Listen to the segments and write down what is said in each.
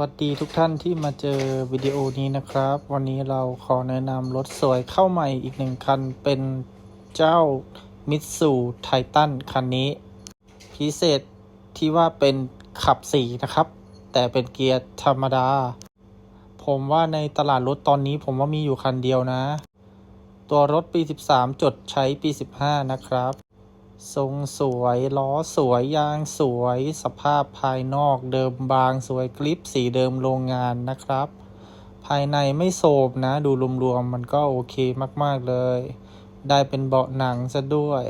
วัสดีทุกท่านที่มาเจอวิดีโอนี้นะครับ วันนี้เราขอแนะนำรถสวยเข้าใหม่อีกหนึ่งคัน เป็นเจ้ามิตซูไททันคันนี้ พิเศษที่ว่าเป็นขับสีนะครับ แต่เป็นเกียร์ธรรมดา ผมว่าในตลาดรถตอนนี้ผมว่ามีอยู่คันเดียวนะ ตัวรถปี 13 จดใช้ปี 15 นะครับ ทรงสวยล้อสวยยางสวยสภาพภายนอกเดิมบางสวยกริปสีเดิมโรงงานนะครับ ภายในไม่โสมนะ ดูรวมๆมันก็โอเคมากๆเลย ได้เป็นเบาะหนังซะด้วย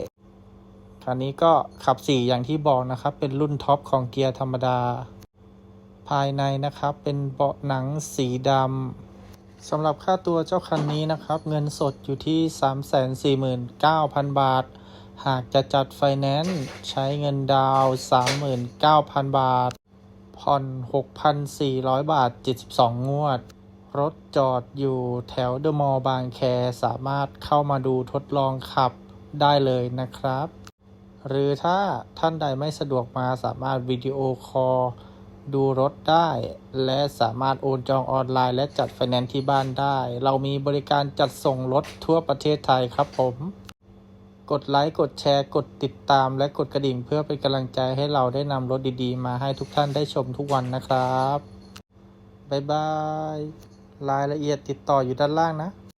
คันนี้ก็ขับสี่อย่างที่บอกนะครับ เป็นรุ่นท็อปของเกียร์ธรรมดา ภายในนะครับเป็นเบาะหนังสีดำสำหรับค่าตัวเจ้าคันนี้นะครับ เงินสดอยู่ที่ 349,000 บาท หากจะจัดไฟแนนซ์ใช้เงินดาวน์ 39,000 บาท ผ่อน 6,400 บาท 72 งวด รถจอดอยู่แถวเดอะมอลล์บางแคสามารถเข้ามาดูทดลองขับได้เลยนะครับ หรือถ้าท่านใดไม่สะดวกมาสามารถวิดีโอคอลดูรถได้ และสามารถโอนจองออนไลน์และจัดไฟแนนซ์ที่บ้านได้ เรามีบริการจัดส่งรถทั่วประเทศไทยครับผม กดไลค์ กดแชร์ กดติดตาม และกดกระดิ่งเพื่อเป็นกำลังใจให้เราได้นำรถดีๆ มาให้ทุกท่านได้ชมทุกวันนะครับ บ๊ายบาย รายละเอียดติดต่ออยู่ด้านล่างนะ